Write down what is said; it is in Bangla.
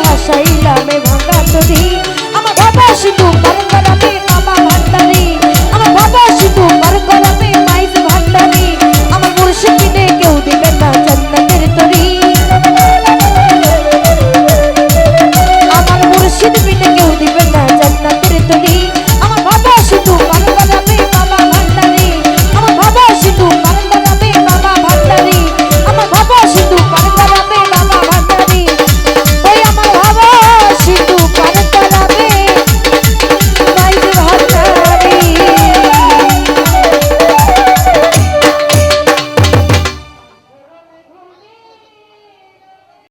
ভাষাইলামে ভাঙা নদী আমার বাবা সিন্ধু পারে মামা